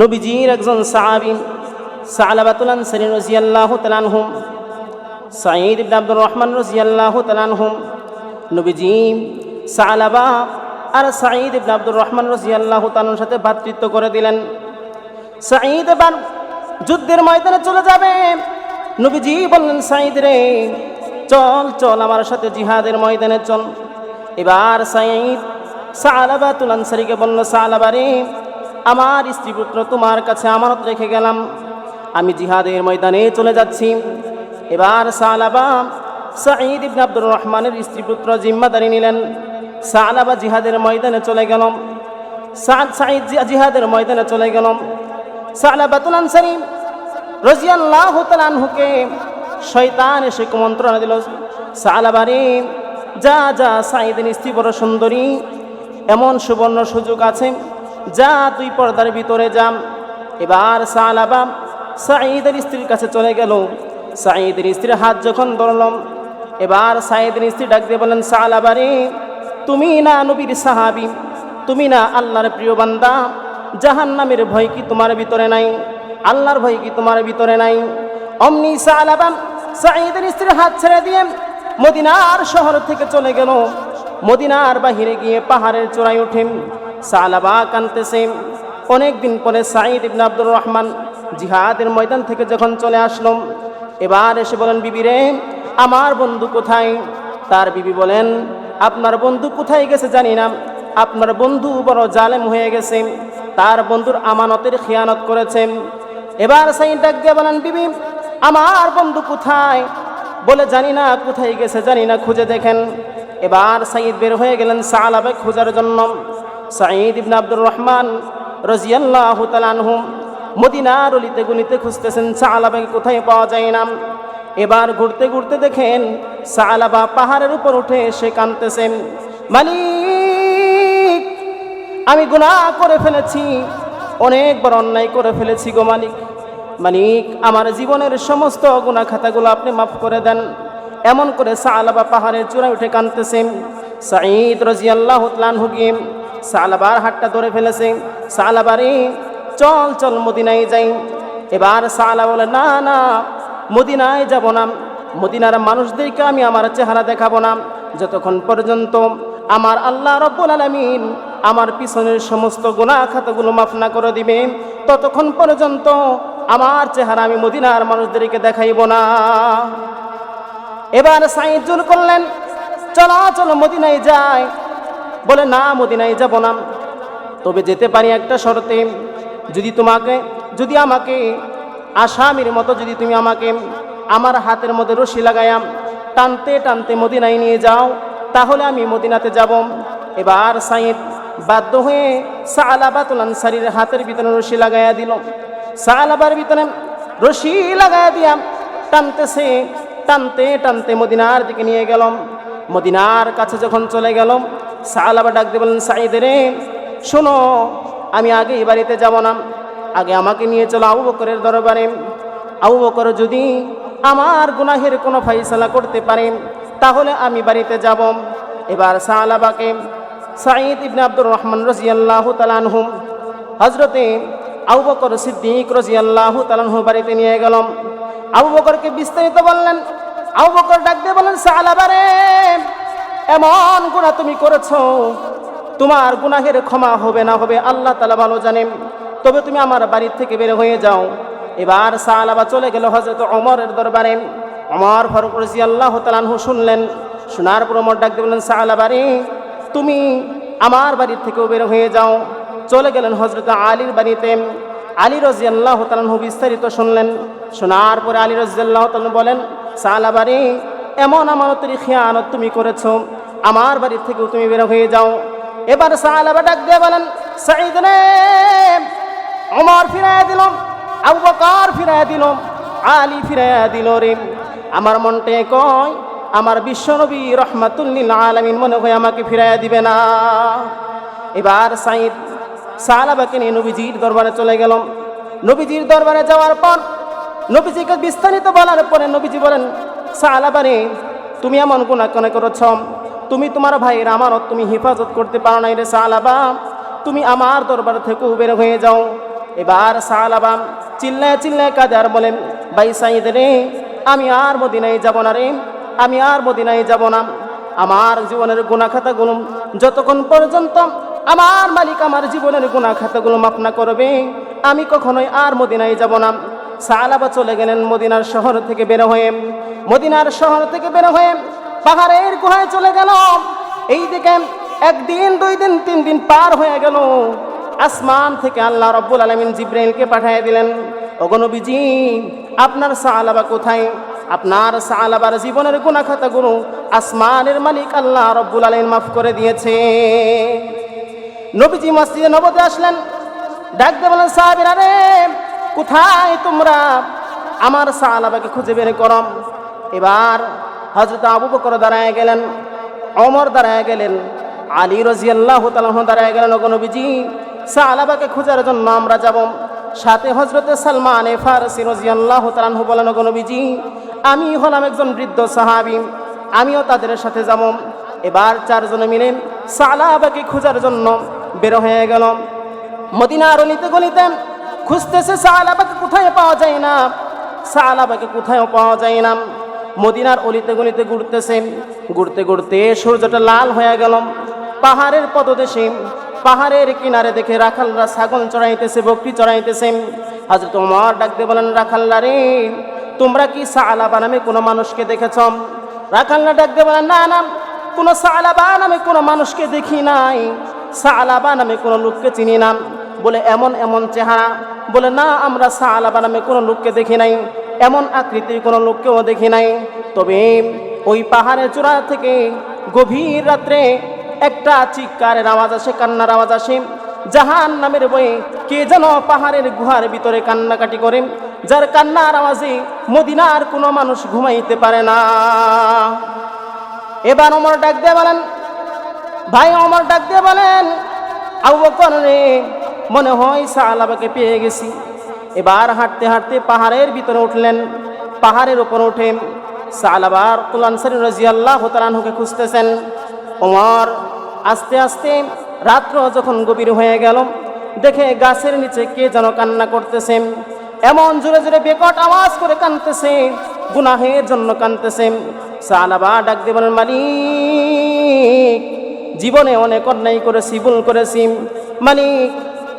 নবীজির একজন সাহাবি, সালাবাতুল আনসারী রাদিয়াল্লাহু তাআলা আনহুম, সাঈদ ইবনে আব্দুর রহমান রাদিয়াল্লাহু তাআলা আনহুম, নবীজি সালাবা আর সাঈদ ইবনে আব্দুর রহমান রাদিয়াল্লাহু তাআলার সাথে ভাতৃত্ব করে দিলেন। সাঈদ এবার যুদ্ধের ময়দানে চলে যাবে। নবীজি বললেন, সাঈদ রে, চল চল আমার সাথে জিহাদের ময়দানে চল। এবার সাঈদ সালাবাতুল আনসারীকে বলল, সালাবা রে আমার স্ত্রী পুত্র তোমার কাছে আমানত রেখে গেলাম। আমি জিহাদের ময়দানে চলে যাচ্ছি। এবার সালাবা সাঈদ ইবনে আব্দুর রহমানের স্ত্রী পুত্র জিম্মাদারি নিলেন। সালাবা জিহাদের ময়দানে চলে গেল সাদ সাঈদ জিহাদের ময়দানে চলে গেল সালাবাতুল আনসারী রাজিয়াল্লাহু তাআলা শয়তান এসে কুমন্ত্রণা দিল সালাবারে যা যা, সাঈদের স্ত্রী বড় সুন্দরী, এমন সুবর্ণ সুযোগ আছে। যা তুই পর্দার ভিতরে যাম। এবার সালাবা সাঈদের স্ত্রীর কাছে চলে গেল। সাঈদের স্ত্রীর হাত যখন ধরলাম, এবার সাঈদের স্ত্রী ডাক দিয়ে বলেন সালাবারে, তুমি না নবীর সাহাবি, তুমি না আল্লাহর প্রিয় বান্দা? জাহান নামের ভয় কি তোমার ভিতরে নাই? আল্লাহর ভয় কি তোমার ভিতরে নাই? অমনি সালাবান সাঈদের স্ত্রীর হাত ছেড়ে দিয়ে মদিনার শহর থেকে চলে গেল। মদিনার বাহিরে গিয়ে পাহাড়ের চূড়ায় উঠেন সালাবা অনেক দিন পরে সাঈদ ইবনে আব্দুর রহমান জিহাদের ময়দান থেকে যখন চলে আসলাম এবার এসে বলেন, বিবি রে, আমার বন্ধু কোথায়? তার বিবি বলেন, আপনার বন্ধু কোথায় গেছে জানি না। আপনার বন্ধু বড় জালেম হয়ে গেছে। তার বন্ধুর আমানতের খেয়ানত করেছে। এবার সাইন ডাক দিয়ে বলেন, বিবি, আমার বন্ধু কোথায়? বলে, জানি না, কোথায় গেছে জানি না, খুঁজে দেখেন। এবার সাইদ বের হয়ে গেলেন সালাবে খোঁজার জন্য। সাঈদ ইবনে আব্দুর রহমান রাজিয়াল্লাহু তাআলা আনহু মদিনার অলিতে গুলিতে খুঁজতেছেন সালাবাকে কোথায় পাওয়া যায় না। এবার ঘুরতে ঘুরতে দেখেন সালাবা পাহাড়ের উপর উঠে এসে কানতেছেন মালিক, আমি গুনাহ করে ফেলেছি অনেক বড় অন্যায় করে ফেলেছি গো মালিক। মালিক, আমার জীবনের সমস্ত গুনাহ খাতাগুলো আপনি মাফ করে দেন। এমন করে সালাবা পাহাড়ের চূড়ায় উঠে কানতেছেন সাঈদ রাজিয়াল্লাহু তাআলা গিয়ে সালাবার হাতটা ধরে ফেলেছে। সালাবারে, চল চল মদিনায় যাই। এবার সালা বলে, না না, মদিনায় যাব না। মদিনার মানুষদেরকে আমি আমার চেহারা দেখাবো না। যতক্ষণ পর্যন্ত আমার আল্লাহ রব্বুল আলামিন আমার পিছনের সমস্ত গুনাহ খাতাগুলো মাফ না করে দিবে, ততক্ষণ পর্যন্ত আমার চেহারা আমি মদিনার মানুষদেরকে দেখাইব না। এবার সাইজুল করলেন চলো চলো মদিনায় যাই বলে, না, মদিনায় যাব না। তবে যেতে পারি একটা শর্তে, যদি তোমাকে, যদি আমাকে আসামির মতো, যদি তুমি আমাকে আমার হাতের মধ্যে রশি লাগায়াম টানতে টানতে মদিনায় নিয়ে যাও, তাহলে আমি মদিনাতে যাব। এবার সাইদ বাধ্য হয়ে সালাবাতুল আনসারির হাতের ভিতরে রশি লাগাইয়া দিল। সালাবার ভিতরে রশি লাগাইয়া দিয়াম টানতেছে, টানতে টানতে মদিনার দিকে নিয়ে গেলাম মদিনার কাছে যখন চলে গেলাম সালাবা ডাক দিয়ে বললেন সাইদ রে, শোনো, আমি আগে এই বাড়িতে যাব না। আগে আমাকে নিয়ে চলো আবু বকরের দরবারে। আবু বকর যদি আমার গুনাহের কোনো ফাইসলা করতে পারে, তাহলে আমি বাড়িতে যাব। এবার সালাবাকে সাঈদ ইবনে আব্দুর রহমান রাজিয়াল্লাহু তালানহু হজরতে আবু বকর সিদ্দিক রাজিয়াল্লাহু তালানহু বাড়িতে নিয়ে গেলাম আবু বকরকে বিস্তারিত বললেন, আবু বকর ডাক দিয়ে বললেন সালাবারে এমন গুণা তুমি করেছ, তোমার গুনাহের ক্ষমা হবে না হবে, আল্লাহ তালা ভালো জানেন। তবে তুমি আমার বাড়ির থেকে বের হয়ে যাও। এবার সালাবা চলে গেল হজরত অমরের দরবারে। অমর ফারুক রাজি আল্লাহ তালানহু শুনলেন, শোনার পর অমর ডাক বললেন সালাবারে তুমি আমার বাড়ির থেকেও বের হয়ে যাও। চলে গেলেন হজরত আলীর বাড়িতে। আলী রাজি আল্লাহ তালানহু বিস্তারিত শুনলেন। শোনার পরে আলী রাজি আল্লাহ তালান বলেন সালাবারে এমন আমানতের খেয়ানত তুমি করেছ। আমার বাড়ির থেকেও তুমি বের হয়ে যাও। এবার সালাবা ডাক দিয়ে বলেন সাইদ রে অমর ফিরাইয়া দিল আবু বকর ফিরাইয়া দিল আলী ফিরাইয়া দিল রে। আমার মনটে কয়, আমার বিশ্বনবী রহমাতুল্লিল আলামিন মনে হয় আমাকে ফিরাইয়া দিবে না। এবার সাইদ সালাবাকে নিয়ে নবীজির দরবারে চলে গেলাম নবীজির দরবারে যাওয়ার পর নবীজিকে বিস্তারিত বলার পরে নবীজি বলেন সালাবারে তুমি এমন গুণা কেন করেছ? তুমি তোমার ভাইয়ের আমানত তুমি হেফাজত করতে পারো নাই রে সালাবা। তুমি আমার দরবার থেকেও বের হয়ে যাও। এবার সালাবাম চিল্লায় চিল্লায় কাঁদে আর বলেন ভাই সাইদ রে, আমি আর মদিনায় যাব না রে, আমি আর মদিনায় যাব না। আমার জীবনের গুণা খাতাগুলো যতক্ষণ পর্যন্ত আমার মালিক আমার জীবনের গুণা খাতাগুলো মাফ না করবে, আমি কখনোই আর মদিনায় যাব না। সালাবা চলে গেলেন মদিনার শহর থেকে বের হয়ে। মদিনার শহর থেকে বের হয়ে পাহাড়ের গুহায় চলে গেল এই দিকে একদিন, দুই দিন, তিন দিন পার হয়ে গেল। আসমান থেকে আল্লাহ রব্বুল আলমিন জিব্রাইলকে পাঠিয়ে দিলেন অগনবীজি আপনার সালাবা কোথায়? আপনার সালাবার জীবনের গুণা খাতাগুলো আসমানের মালিক আল্লাহ রব্বুল আলমিন মাফ করে দিয়েছে। নবীজি মসজিদে নবতে আসলেন ডাকতে বলেন সাহাবিরা রে, কোথায় তোমরা? আমার সালাবাকে খুঁজে বের করম এবার হজরত আবু বকর দাঁড়ায় গেলেন অমর দাঁড়ায় গেলেন, আলী রাজিয়াল্লাহ তালাহ দাঁড়ায় গেলেন নবীজি, সালাবাকে খোঁজার জন্য আমরা যাব। সাথে হজরতে সালমান এ ফারসি রাজিয়াল্লাহ তালাহ বলেন নবীজি, আমি হলাম একজন বৃদ্ধ সাহাবি, আমিও তাদের সাথে যাব। এবার চারজনে মিলে সালাবাকে খোঁজার জন্য বের হয়ে গেল। মদিনার অলিতে গলিতে খুঁজতেছে সালাবাকে কোথায় পাওয়া যায় না, সালাবাকে কোথায় পাওয়া যায় না। মদিনার অলিতে গলিতে ঘুরতেছে। ঘুরতে ঘুরতে সূর্যটা লাল হয়ে গেল। পাহাড়ের পদদেশে, পাহাড়ের কিনারে দেখে রাখালরা ছাগল চড়াইতেছে, বকরি চড়াইতেছে। হাজরত তোমার ডাকতে বলেন রাখাল্লা রে, তোমরা কি সালাবা নামে কোনো মানুষকে দেখেছ? রাখাল্লা ডাকতে বলেন, না না, কোনো সালাবা নামে কোনো মানুষকে দেখি নাই। সালাবা নামে কোনো লোককে চিনি না। বলে, এমন এমন চেহারা। বলে, না, আমরা সালাবা নামে কোনো লোককে দেখি নাই। এমন আকৃতির কোনো লোককেও দেখি নাই। তবে ওই পাহাড়ের চূড়া থেকে গভীর রাত্রে একটা চিৎকারের আওয়াজ আসে, কান্নার আওয়াজ আসে। জাহান নামের বয়ে কে যেন পাহাড়ের গুহার ভিতরে কান্নাকাটি করে, যার কান্নার আওয়াজে মদিনার কোনো মানুষ ঘুমাইতে পারে না। এবার অমর ডাক দিয়ে বলেন, ভাই অমর ডাক দিয়ে বলেন বকর রে, মনে হয় সালাবাকে পেয়ে গেছি। এবার হাঁটতে হাঁটতে পাহাড়ের ভিতরে উঠলেন। পাহাড়ের উপর উঠে সালাবার কুলানসারি রাজিয়াল্লাহ তালানহুকে খুঁজতেছেন। ওমর আস্তে আস্তে রাত্র যখন গভীর হয়ে গেল, দেখে গাছের নিচে কে যেন কান্না করতেছে। এমন জোরে জোরে বেকট আওয়াজ করে কানতেছে গুনাহের জন্য কানতেছে সালাবা ডাক দেবেন মালিক, জীবনে অনেক অন্যায় করেছি, ভুল করেছি। মালিক,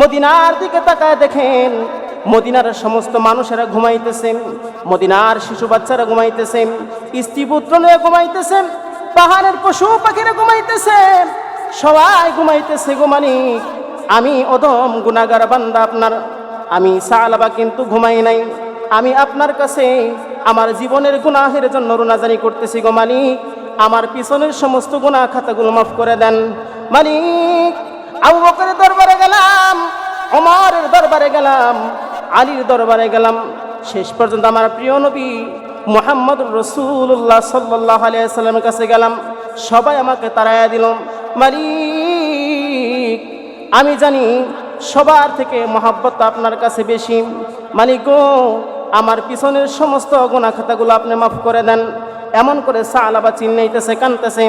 মদিনার দিকে তাকায় দেখেন মদিনার সমস্ত মানুষেরা ঘুমাইতেছেন, মদিনার শিশু বাচ্চারা ঘুমাইতেছেন, স্ত্রী নিয়ে ঘুমাইতেছে পাহাড়ের পশু পাখিরা ঘুমাইতেছে সবাই ঘুমাইতেছে মালিক আমি অদম গুনাগার বান্দা আপনার, আমি সালাবা কিন্তু ঘুমাই নাই। আমি আপনার কাছে আমার জীবনের গুনাহের জন্য রুনাজানি করতেছি গো মালিক আমার পিছনের সমস্ত গুনাহ খাতাগুলো মাফ করে দেন। মালিক আবু বকরের দরবারে গেলাম, ওমরের দরবারে গেলাম। আলীর দরবারে গেলাম। শেষ পর্যন্ত আমার প্রিয় নবী মোহাম্মদ রসুল্লাহ সাল্লাহ আলিয়াল্লামের কাছে গেলাম। সবাই আমাকে তাড়াইয়া দিল, মালিক, আমি জানি সবার থেকে মহাব্বত আপনার কাছে বেশি। মালিক গো, আমার পিছনের সমস্ত গুণা খাতাগুলো আপনি মাফ করে দেন। এমন করে সালাবা চিন্নাইতেছে কানতেছে।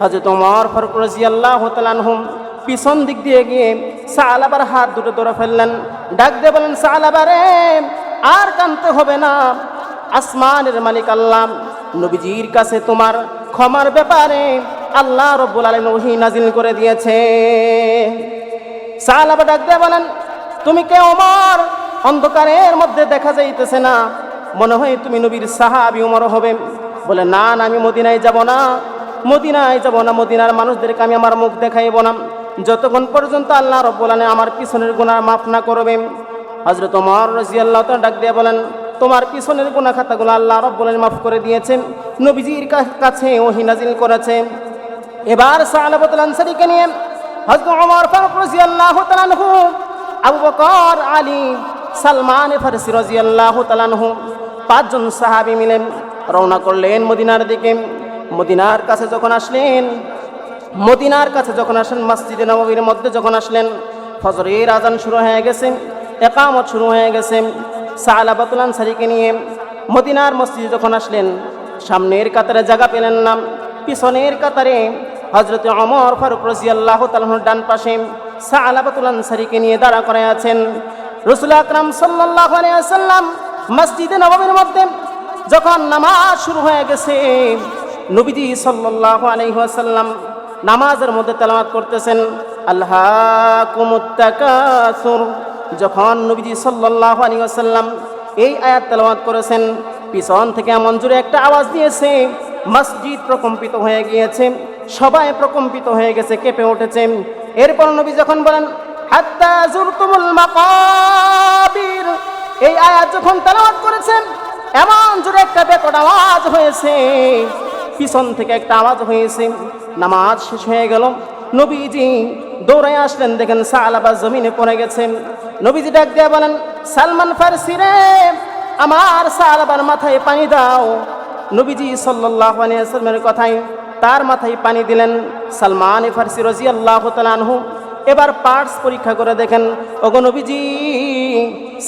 হজরত ওমর ফারুক রাজিয়াল্লাহ তালানহুম পিছন দিক দিয়ে গিয়ে সালাবার হাত দুটো ধরে ফেললেন। ডাক দিয়ে বলেন সালাবারে আর কানতে হবে না। আসমানের মালিক আল্লাহ, নবীজির কাছে তোমার ক্ষমার ব্যাপারে আল্লাহ রব্বুল আলম ওহি নাজিল করে দিয়েছে। সালাবা ডাক দিয়ে বলেন, তুমি কে ওমর? অন্ধকারের মধ্যে দেখা যাইতেছে না। মনে হয় তুমি নবীর সাহাবি উমর হবে। বলে, না না, আমি মদিনায় যাব না। মদিনায় যাব না। মদিনার মানুষদেরকে আমি আমার মুখ দেখাইব না। যতক্ষণ পর্যন্ত আল্লাহ রব্বুল আমার পিছনের গুনার মাফ না করবে হজরত ওমর রাজিয়াল্লাহ তো ডাক দিয়ে বলেন, তোমার পিছনের গুণা খাতাগুলো আল্লাহ রব্বুল আলম মাফ করে দিয়েছেন, নবীজির কাছে ওহি নাজিল করেছে এবার আনসারিকে নিয়ে হজরত ওমর ফারুক রাজিয়াল্লাহু তাআলাহু আবু বকর, আলী, সালমান ফারসি রাজিয়াল্লাহু তাআলাহু পাঁচজন সাহাবী মিলে রওনা করলেন মদিনার দিকে। মদিনার কাছে যখন আসলেন মদিনার কাছে যখন আসেন, মসজিদে নববীর মধ্যে যখন আসলেন, ফজরের আজান শুরু হয়ে গেছে, একামত শুরু হয়ে গেছে সালাবাতুল আনসারিকে নিয়ে মদিনার মসজিদে যখন আসলেন, সামনের কাতারে জায়গা পেলেন না। পিছনের কাতারে হজরত অমর ফারুক রাজি আল্লাহ তালহর ডান পাশে সালাবাতুল আনসারিকে নিয়ে দাঁড়া করে আছেন। রসুল আকরাম সাল্লাহ আলিয়াল্লাম মসজিদে নবমীর মধ্যে যখন নামাজ শুরু হয়ে গেছে, নবীজি সাল্লাহ আলহিহাসাল্লাম নামাজের মধ্যে তেলাওয়াত করতেছেন আল্লাহ যখন নবীজি সাল্লাহ আলহিহাসাল্লাম এই আয়াত তেলাওয়াত করেছেন, পিছন থেকে এমন জোরে একটা আওয়াজ দিয়েছে, মসজিদ প্রকম্পিত হয়ে গিয়েছে, সবাই প্রকম্পিত হয়ে গেছে, কেঁপে উঠেছে। এরপর নবী যখন বলেন এই আয়াত যখন তেলাওয়াত করেছেন, এমন জোরে একটা বেকট আওয়াজ হয়েছে, পিছন থেকে একটা আওয়াজ হয়েছে। নামাজ শেষ হয়ে গেল। নবীজি দৌড়ে আসলেন, দেখেন সালাবা জমিনে পড়ে গেছেন নবীজি ডাক দিয়ে বলেন, সালমান ফারসি রে, আমার সালাবার মাথায় পানি দাও। নবীজি সাল্লাহ আলিয়াল্লামের কথায় তার মাথায় পানি দিলেন। সালমান ফারসি রাজি আল্লাহ তালানহু এবার পার্টস পরীক্ষা করে দেখেন, ওগো নবীজি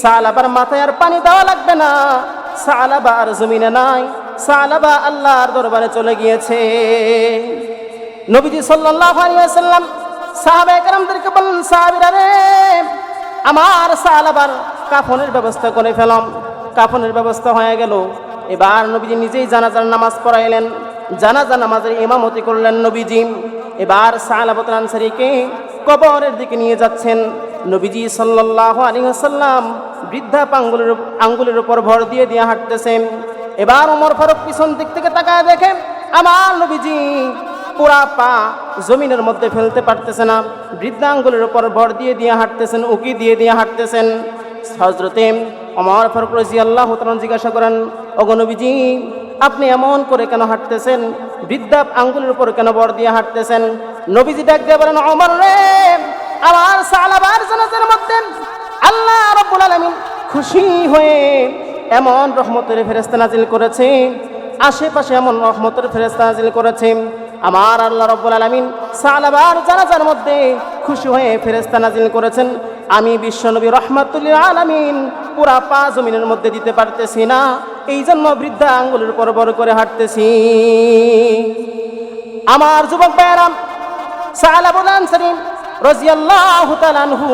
সালাবার মাথায় আর পানি দেওয়া লাগবে না। সালাবা আর জমিনে নাই সালাবা আল্লাহর দরবারে চলে গিয়েছে। নবীজি সাল্লাহ আলিয়াল্লাম সাহাবা একরামদেরকে বললেন, সাহাবিরা রে, আমার সালাবার কাফনের ব্যবস্থা করে ফেলাম। কাফনের ব্যবস্থা হয়ে গেল। এবার নবীজি নিজেই জানাজার নামাজ পড়াইলেন। জানাজা নামাজের ইমামতি করলেন নবীজি। এবার সালাবত আনসারিকে কবরের দিকে নিয়ে যাচ্ছেন। নবীজি সাল্লাহ আলী আসাল্লাম বৃদ্ধা পাঙ্গুলের আঙ্গুলের উপর ভর দিয়ে দিয়ে হাঁটতেছেন। এবার ওমর ফারুক পিছন দিক থেকে তাকায় দেখে, আমার নবীজি পুরা পা জমিনের মধ্যে ফেলতে পারতেছে না। বৃদ্ধা আঙ্গুলের উপর ভর দিয়ে দিয়ে হাঁটতেছেন, উকি দিয়ে দিয়ে হাঁটতেছেন। হজরতে অমর ফারুক রাজি আল্লাহ জিজ্ঞাসা করেন অগনবীজি আপনি এমন করে কেন হাঁটতেছেন? বৃদ্ধা আঙ্গুলের উপর কেন বর দিয়ে হাঁটতেছেন? নবীজি ডাক দিয়ে বলেন অমর রে, আমার সালাবার জানাজার মধ্যে আল্লাহ রব্বুল আলামিন খুশি হয়ে এমন রহমতের ফেরেস্তা নাজিল করেছে। আশেপাশে এমন রহমতের ফেরেস্তা নাজিল করেছে। আমার আল্লাহ রব্বুল আলামিন সালাবার জানাজার মধ্যে খুশি হয়ে ফেরেস্তা নাজিল করেছেন, আমি বিশ্বনবী রহমাতুল্লিল আলামিন পুরা পা জমিনের মধ্যে দিতে পারতেছি না, এই জন্য বৃদ্ধা আঙ্গুলের উপর বড় করে হাঁটতেছি। আমার যুবক ভাইয়ারাম সালাবুল আনসারিন রাজিয়াল্লাহু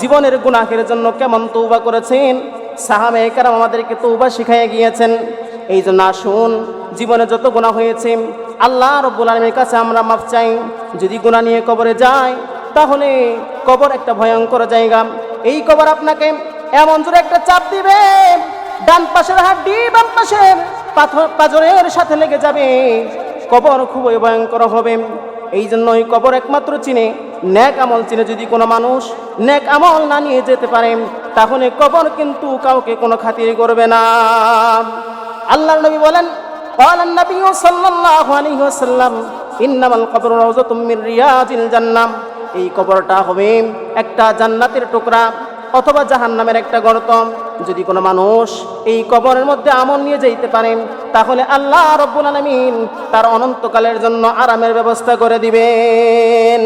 জীবনের গুনাহের জন্য কেমন তৌবা করেছেন? সাহাবে কারাম আমাদেরকে তৌবা শিখাইয়া গিয়েছেন। এই জন্য আসুন, জীবনে যত গুণা হয়েছে আল্লাহ রব্বুল আলমীর কাছে আমরা মাফ চাই। যদি গুণা নিয়ে কবরে যায় তাহলে কবর একটা ভয়ঙ্কর জায়গা। এই কবর আপনাকে এমন জোরে একটা চাপ দিবে, ডান পাশের হাড্ডি বাম পাশের পাথর সাথে লেগে যাবে। কবর খুবই ভয়ঙ্কর হবে। এই জন্য ওই কবর একমাত্র চিনে, ন্যাক আমল চিনে যদি কোনো মানুষ ন্যাক আমল না নিয়ে যেতে পারে, তাহলে কবর কিন্তু কাউকে কোনো খাতির করবে না। আল্লাহ নবী বলেন قال النبي صلى الله عليه وسلم إنما القبر روضة من رياض الجنة এই কবরটা হবে একটা জান্নাতের টুকরা অথবা জাহান্নামের একটা গর্ত যদি কোনো মানুষ এই কবরের মধ্যে আমল নিয়ে যেতে পারেন তাহলে আল্লাহ রব্বুল আলমিন তার অনন্তকালের জন্য আরামের ব্যবস্থা করে দিবেন